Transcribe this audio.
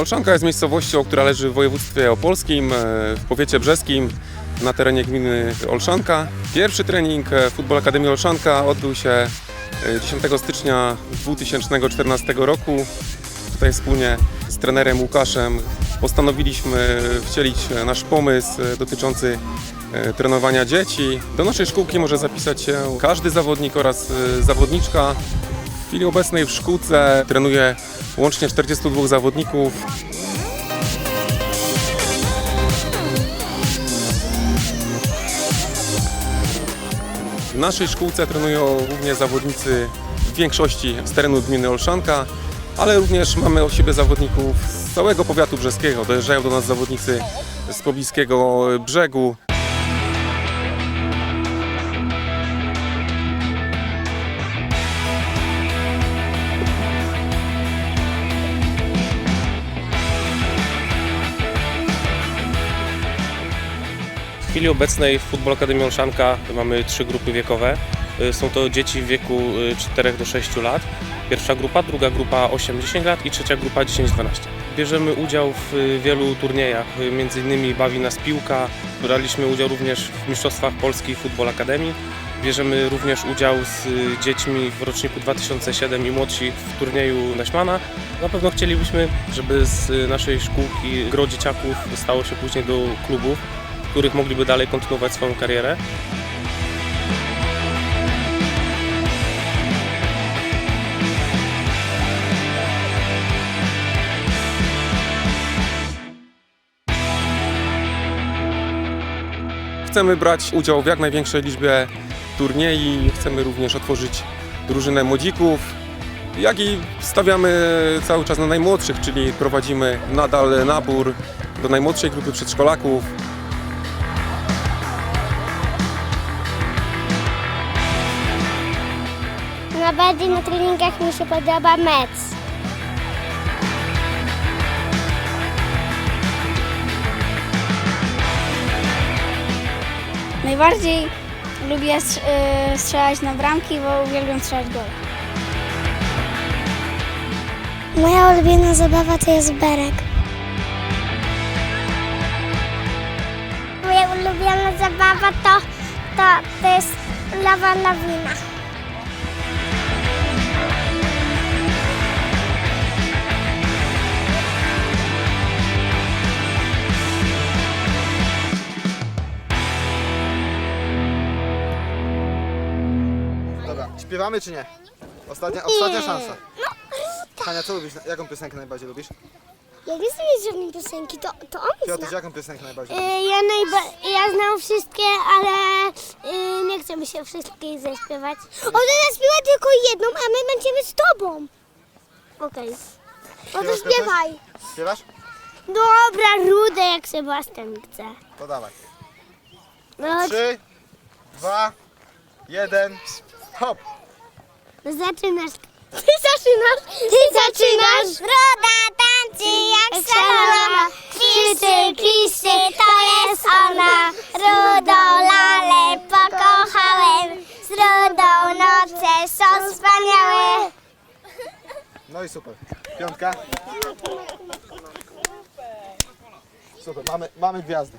Olszanka jest miejscowością, która leży w województwie opolskim, e, w powiecie brzeskim, na terenie gminy Olszanka. Pierwszy trening e, Futbol Akademii Olszanka odbył się e, 10 stycznia 2014 roku. Tutaj wspólnie z trenerem Łukaszem postanowiliśmy wcielić e, nasz pomysł e, dotyczący e, trenowania dzieci. Do naszej szkółki może zapisać się każdy zawodnik oraz e, zawodniczka. W chwili obecnej w szkółce trenuje łącznie 42 zawodników. W naszej szkółce trenują głównie zawodnicy w większości z terenu gminy Olszanka, ale również mamy od siebie zawodników z całego powiatu brzeskiego. Dojeżdżają do nas zawodnicy z pobliskiego brzegu. W chwili obecnej w Futbol Akademii Olszanka mamy trzy grupy wiekowe. Y, Są to dzieci w wieku y, 4 do 6 lat. Pierwsza grupa, druga grupa 8-10 lat i trzecia grupa 10-12. Bierzemy udział w y, wielu turniejach, y, między innymi bawi nas piłka. Braliśmy udział również w Mistrzostwach Polskich Futbol Akademii. Bierzemy również udział z y, dziećmi w roczniku 2007 i młodsi w turnieju Naśmana. Na pewno chcielibyśmy, żeby z y, naszej szkółki gro dzieciaków stało się później do klubów których mogliby dalej kontynuować swoją karierę. Chcemy brać udział w jak największej liczbie turniej. Chcemy również otworzyć drużynę młodzików, jak i stawiamy cały czas na najmłodszych, czyli prowadzimy nadal nabór do najmłodszej grupy przedszkolaków. Najbardziej na treningach mi się podoba mecz. Najbardziej lubię y, strzelać na bramki, bo uwielbiam strzelać gole. Moja ulubiona zabawa to jest berek. Moja ulubiona zabawa to, to, to jest lawa lawina. Dobra, śpiewamy czy nie? Ostatnia, ostatnia szansa. Hania, co lubisz? Jaką piosenkę najbardziej lubisz? Ja nie znam żadnej piosenki, to, to on Piotr, zna. jaką piosenkę najbardziej Y, lubisz? Ja, najba- ja znam wszystkie, ale y, nie chcę mi się wszystkich zaśpiewać. Ona zaśpiewa tylko jedną, a my będziemy z tobą. Okej. No to Śpiewasz, Piotruś? śpiewaj. Śpiewasz? Dobra, rude jak Sebastian chce. To dawaj. No, Trzy, dwa, jeden, hop! No zaczynasz. Ty zaczynasz. Ty zaczynasz. Broda tańczy jak szalona, krzyczy, kliszy, to jest ona. Rudą lalę pokochałem, z rudą noce są wspaniałe. No i super. Piątka. Super, mamy, mamy gwiazdy.